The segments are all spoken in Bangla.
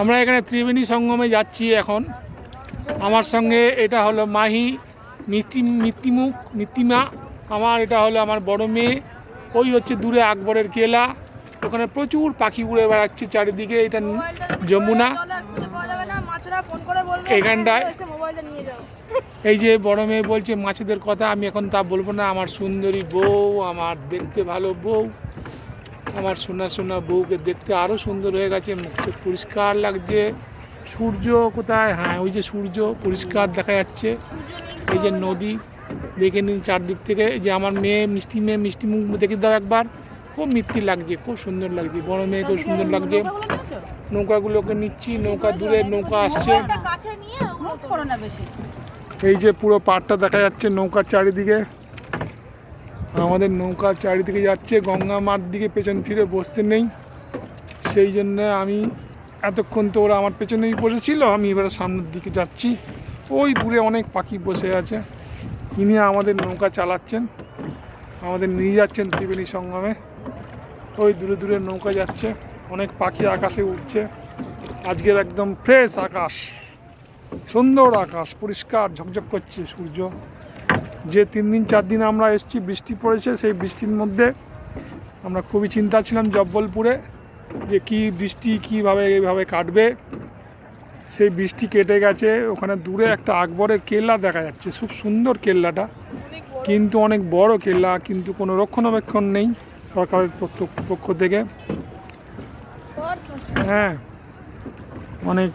আমরা এখানে ত্রিবেণী সঙ্গমে যাচ্ছি এখন। আমার সঙ্গে এটা হলো মাহি মিষ্টি মিত্তিমুখ মিত্তিমা আমার এটা হলো আমার বড় মেয়ে। ওই হচ্ছে দূরে আকবরের কেলা। ওখানে প্রচুর পাখি উড়ে বেড়াচ্ছে চারিদিকে। এটা যমুনা। এখানটায়- এই যে বড় মেয়ে বলছে মাছেদের কথা আমি এখন তা বলব না। আমার সুন্দরী বউ আমার দেখতে ভালো বউ। আমার সোনা সোনা বউকে দেখতে আরও সুন্দর হয়ে গেছে মুখটা পরিষ্কার লাগছে। সূর্য কোথায়? হ্যাঁ ওই যে সূর্য পরিষ্কার দেখা যাচ্ছে। এই যে নদী দেখে নিন চারদিক থেকে। যে আমার মেয়ে মিষ্টি মেয়ে মিষ্টি মুখ দেখে দাও একবার। খুব মিষ্টি লাগছে খুব সুন্দর লাগছে। বড় মেয়ে খুব সুন্দর লাগছে। নৌকাগুলোকে নিচ্ছি নৌকা দূরে নৌকা আসছে। এই যে পুরো পাড়টা দেখা যাচ্ছে নৌকার চারিদিকে। আমাদের নৌকা চারিদিকে যাচ্ছে, গঙ্গা মার দিকে পেছন ফিরে বসতে নেই। সেই জন্য আমি এতক্ষণ তো ওরা আমার পেছনেই বসেছিল, আমি এবারে সামনের দিকে যাচ্ছি। ওই দূরে অনেক পাখি বসে আছে। ইনি আমাদের নৌকা চালাচ্ছেন। আমাদের নিয়ে যাচ্ছেন ত্রিবেণী সঙ্গমে। ওই দূরে দূরে নৌকা যাচ্ছে। অনেক পাখি আকাশে উঠছে আজকের একদম ফ্রেশ আকাশ। সুন্দর আকাশ, পরিষ্কার, ঝকঝক করছে সূর্য। যে তিন দিন, চার দিন আমরা এসেছি, বৃষ্টি পড়েছে, সেই বৃষ্টির মধ্যে আমরা খুবই চিন্তা ছিলাম জব্বলপুরে যে কি বৃষ্টি, কীভাবে, এইভাবে কাটবে। সেই বৃষ্টি কেটে গেছে, ওখানে দূরে একটা আকবরের কেল্লা দেখা যাচ্ছে, খুব সুন্দর কেল্লাটা। কিন্তু অনেক বড় কেল্লা, কিন্তু কোনো রক্ষণাবেক্ষণ নেই সরকারের পক্ষ- থেকে। হ্যাঁ অনেক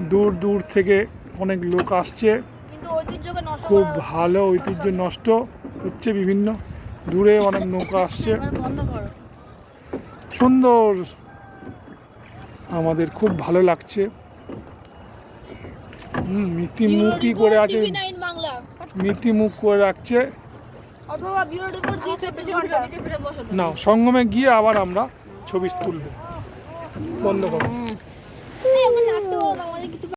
দূর দূর থেকে অনেক লোক আসছে। ঐতিহ্যকে নষ্ট খুব ভালো ঐতিহ্য নষ্ট হচ্ছে বিভিন্ন। দূরে অনেক নৌকা আসছে। বন্ধ করো। সুন্দর। আমাদের খুব ভালো লাগছে। হুম মিতি মুখই করে আছে। বাংলা। মিতি মুখ করে রাখছে। না সঙ্গমে গিয়ে আবার আমরা ছবি তুলব। বন্ধ করো।